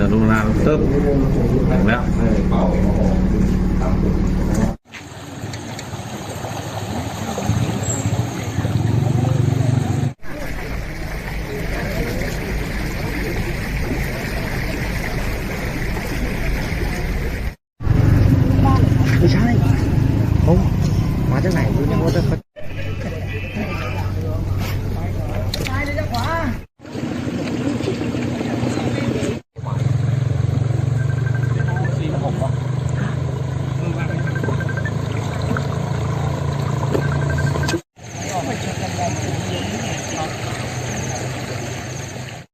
เดินลงหน้าตึ๊บถึงแ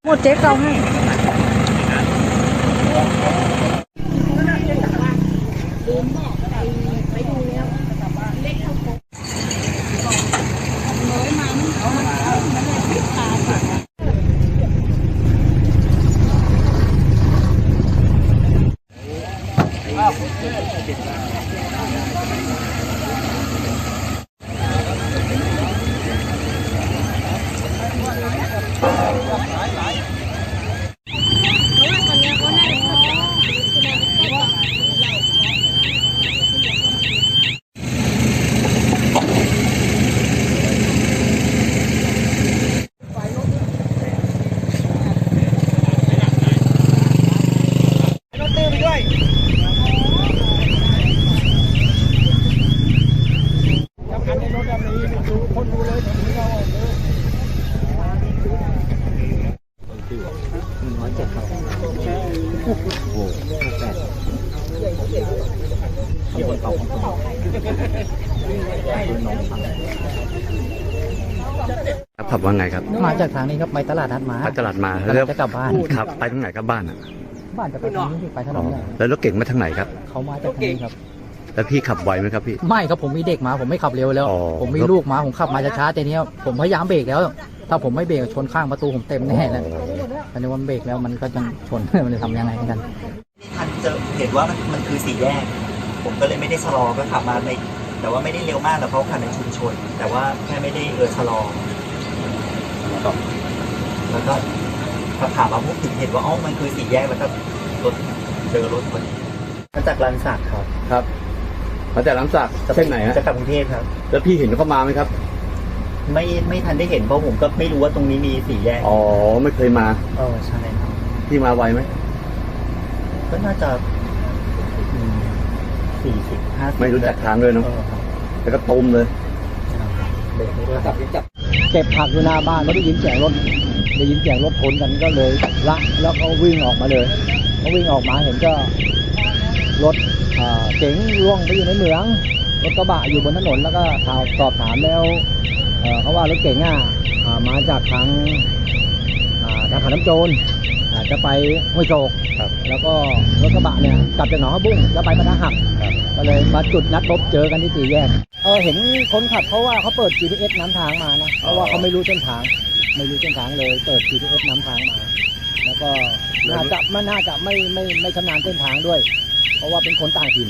ล้วไม่ใช่เขามาจากไหนดูเนี่ยว่าจะหมดเจ๊เกาให้ ร้อยเจ็ด ครับโอ้โหแปดที่บนเขาของผมน้องฟังครับขับว่าไงครับ มาจากทางนี้ครับไปตลาดนัดมาไปตลาดมาแล้แล้ววจะกลับบ้านครับไปทางไหนครับบ้านอะบ้านจะไปทางนี้ที่ไปถนอ๋อนใหญ่แล้วรถเก่งมาทางไหนครับ เขามาจากทางนี้ครับ แล้วพี่ขับไวไหมครับพี่ ไม่ครับผมมีเด็กมาผมไม่ขับเร็วแล้ว อ๋อ ผมมีลูกมาผมขับมาช้าๆแต่เนี้ยผมพยายามเบรกแล้ว ถ้าผมไม่เบรกชนข้างประตูผมเต็มแน่แล้วตอนนี้ว่ามันเบรกแล้วมันก็ยังชน มันจะทำยังไงกันทันเจอเห็นว่ามันมันคือสี่แยก ผมก็เลยไม่ได้ชะลอก็ขับมาในแต่ว่าไม่ได้เร็วมากแต่เพราะขับในชุมชน แต่ว่าแค่ไม่ได้เออชะลอแล้วก็พอถามมาปุ๊บถึงเห็นว่าอ๋อมันคือสี่แยกแล้วก็รถเจอรถคนมาจากรันสักครับ ครับ มาจากลำสักเส้นไหนฮะจะกลับกรุงเทพครับ แล้วพี่เห็นเขามาไหมครับ ไม่ไม่ทันได้เห็นเพราะผมก็ไม่รู้ว่าตรงนี้มีสี่แยกอ๋อไม่เคยมาเออใช่ครับพี่มาไวไหมก็น่าจะสี่สิบห้าสิบไม่รู้จักทางเลยเนาะเออครับแล้วก็ตุมเลยเบรกไม่ได้ครับจับเก็บผักอยู่หน้าบ้านแล้วได้ยินเสียงรถได้ยินเสียงรถชนกันก็เลยละแล้วก็วิ่งออกมาเลยเขาวิ่งออกมาเห็นก็ รถเอ่อเก๋งล่วงไปอยู่ในเหมือง รถกระบะอยู่บนถนนแล้วก็ถามสอบถามแล้วเอ่อเขาว่ารถเก๋งอะอ่ามาจากทางอ่าทางขาน้ำโจรอ่าจะไปห้วยโศกครับแล้วก็รถกระบะเนี่ยกลับจากหนองข้าวบุ้งจะไปมาทางหักก็เลยมาจุดนัดพบเจอกันที่สี่แยกเออเห็นคนขับเขาว่าเขาเปิด GPS นำทางมานะเพราะว่าเขาไม่รู้เส้นทาง ไม่รู้เส้นทางเลยเปิด GPS นำทางมา แล้วก็น่าจะไม่น่าจะไม่ไม่ไม่ชำนาญเส้นทางด้วย เพราะว่าเป็นคนต่างถิ่น